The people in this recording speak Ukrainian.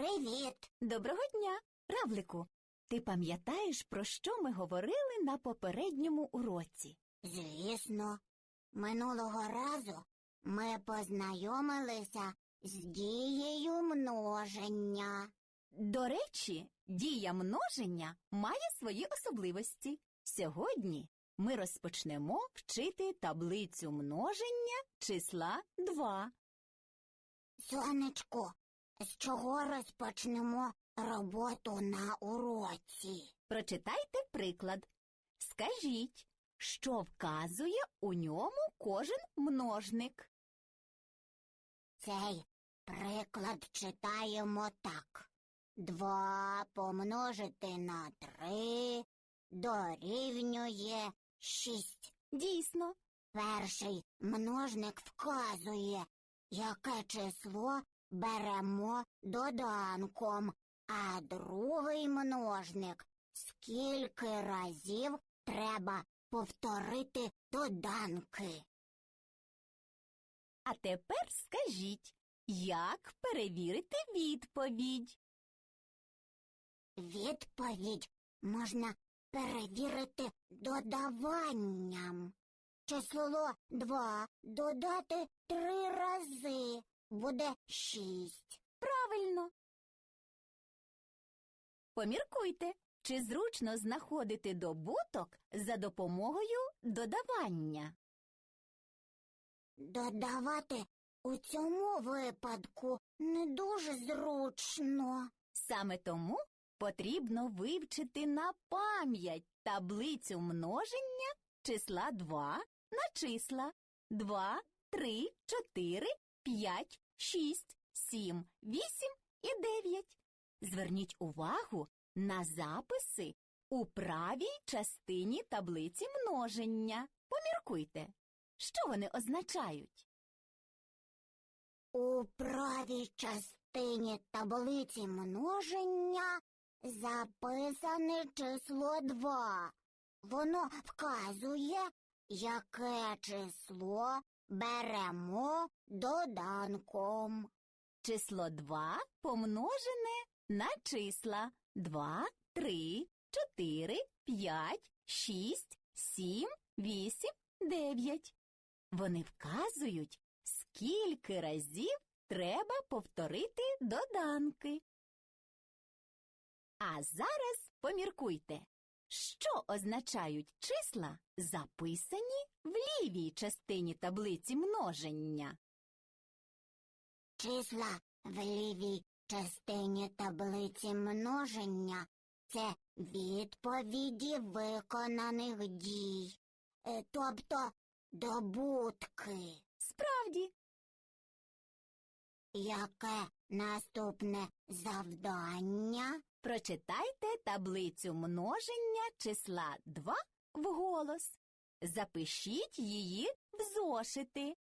Привіт. Доброго дня, Равлику. Ти пам'ятаєш, про що ми говорили на попередньому уроці? Звісно, минулого разу ми познайомилися з дією множення. До речі, дія множення має свої особливості. Сьогодні ми розпочнемо вчити таблицю множення числа 2. Сонечко, з чого розпочнемо роботу на уроці? Прочитайте приклад. Скажіть, що вказує у ньому кожен множник. Цей приклад читаємо так. Два помножити на три дорівнює шість. Дійсно, Перший множник вказує, яке число беремо доданком, а другий множник скільки разів треба повторити доданки. а тепер скажіть, як перевірити відповідь. Відповідь можна перевірити додаванням. Число 2 додати три рази буде 6. Правильно. Поміркуйте, чи зручно знаходити добуток за допомогою додавання. Додавати у цьому випадку не дуже зручно. Саме тому потрібно вивчити на пам'ять таблицю множення числа 2 на числа 2, 3, 4, 5, 6, 7, 8 і 9. Зверніть увагу на записи у правій частині таблиці множення. Поміркуйте, що вони означають. У правій частині таблиці множення записане число 2. Воно вказує, яке число беремо доданком. Число 2 помножене на числа 2, 3, 4, 5, 6, 7, 8, 9. Вони вказують, скільки разів треба повторити доданки. А зараз поміркуйте, що означають числа, записані в лівій частині таблиці множення. Числа в лівій частині таблиці множення це відповіді виконаних дій, е, тобто добутки. Справді, Яке наступне завдання? Прочитайте таблицю множення числа 2 вголос. Запишіть її в зошити.